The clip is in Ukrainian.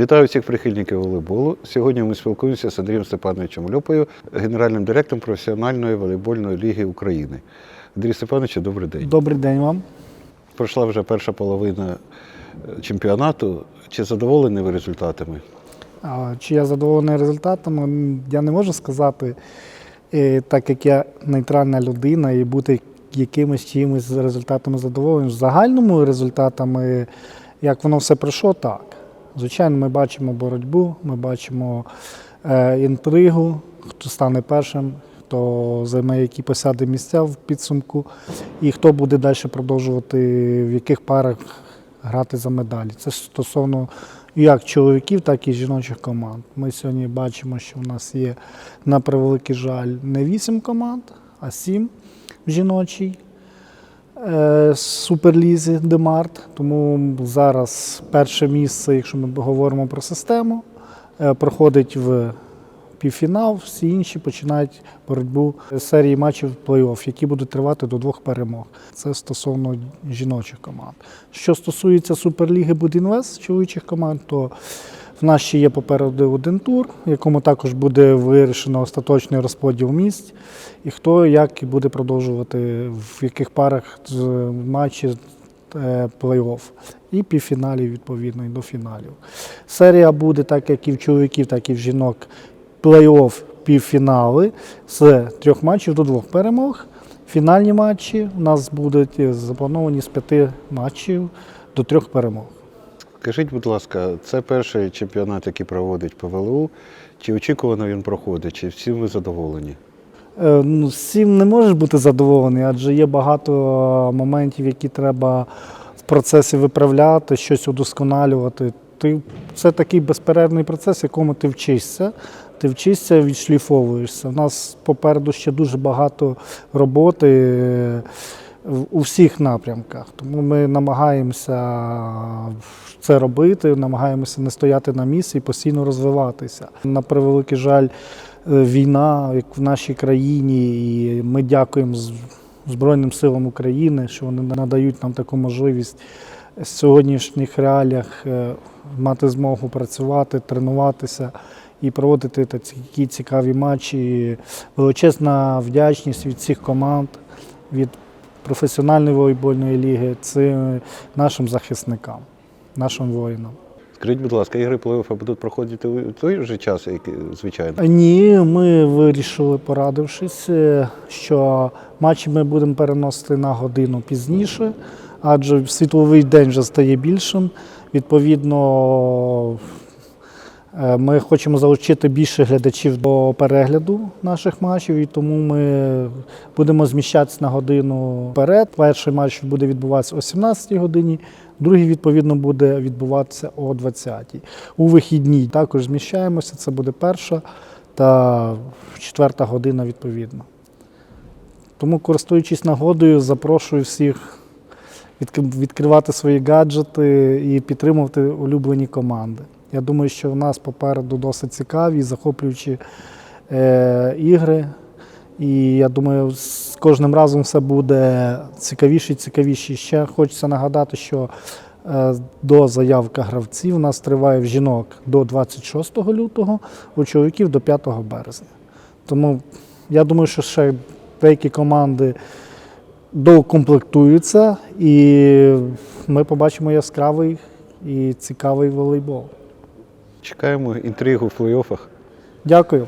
Вітаю всіх прихильників волейболу. Сьогодні ми спілкуємося з Андрієм Степановичем Льопою, генеральним директором професіональної волейбольної ліги України. Андрій Степанович, добрий день. Добрий день вам. Пройшла вже перша половина е, чемпіонату. Чи задоволені ви результатами? Чи я задоволений результатами? Я не можу сказати, е, так як я нейтральна людина і бути якимось чимось результатами задоволений. В загальному результатами, як воно все пройшло, так. Звичайно, ми бачимо боротьбу, ми бачимо е, інтригу, хто стане першим, хто займе які посяде місця в підсумку, і хто буде далі продовжувати в яких парах грати за медалі. Це стосовно як чоловіків, так і жіночих команд. Ми сьогодні бачимо, що в нас є, на превеликий жаль, не 8 команд, а 7 в жіночій суперлізі Демарт. Тому зараз перше місце, якщо ми говоримо про систему, е, проходить в півфінал, всі інші починають боротьбу серії матчів плей-офф, які будуть тривати до двох перемог. Це стосовно жіночих команд. Що стосується Суперліги Будінвест чоловічих команд, то в нас ще є попереду один тур, в якому також буде вирішено остаточний розподіл місць, і хто як і буде продовжувати в яких парах матчі е, плей-офф. І півфіналів, відповідно, і до фіналів. Серія буде так, як і в чоловіків, так і в жінок. Плей-офф півфінали з трьох матчів до двох перемог. Фінальні матчі у нас будуть е, заплановані з п'яти матчів до трьох перемог. Скажіть, будь ласка, це перший чемпіонат, який проводить ПВЛУ. Чи очікувано він проходить, чи всім ви задоволені? Е, Ну, всім не можеш бути задоволений, адже є багато е, моментів, які треба в процесі виправляти, щось удосконалювати. Ти, це такий безперервний процес, якому ти вчишся. Ти вчишся, відшліфовуєшся. У нас попереду ще дуже багато роботи у всіх напрямках. Тому ми намагаємося це робити, намагаємося не стояти на місці і постійно розвиватися. На превеликий жаль, е, війна, як в нашій країні, і ми дякуємо Збройним силам України, що вони надають нам таку можливість в сьогоднішніх реаліях е, мати змогу працювати, тренуватися і проводити такі цікаві матчі. Величезна вдячність від всіх команд, від професіональної волейбольної ліги, це нашим захисникам, нашим воїнам. Скажіть, будь ласка, ігри плей-оффу будуть проходити в той же час, як звичайно? Ні, ми вирішили, порадившись, е, що матчі ми будемо переносити на годину пізніше, адже світловий день вже стає більшим. Відповідно, е, ми хочемо залучити більше глядачів до перегляду наших матчів, і тому ми будемо зміщатися на годину вперед. Перший матч буде відбуватися о 17-й годині, другий, відповідно, буде відбуватися о 20-й. У вихідні також зміщаємося, це буде перша та четверта година відповідно. Тому, користуючись нагодою, запрошую всіх відкривати свої гаджети і підтримувати улюблені команди. Я думаю, що в нас попереду досить цікаві захоплюючі е, ігри. І я думаю, з кожним разом все буде цікавіше і цікавіше. Ще хочеться нагадати, що е, до заявка гравців у нас триває в жінок до 26 лютого, у чоловіків до 5 березня. Тому я думаю, що ще деякі команди доукомплектуються, і ми побачимо яскравий і цікавий волейбол. Чекаємо інтригу в плей-оффах. Дякую.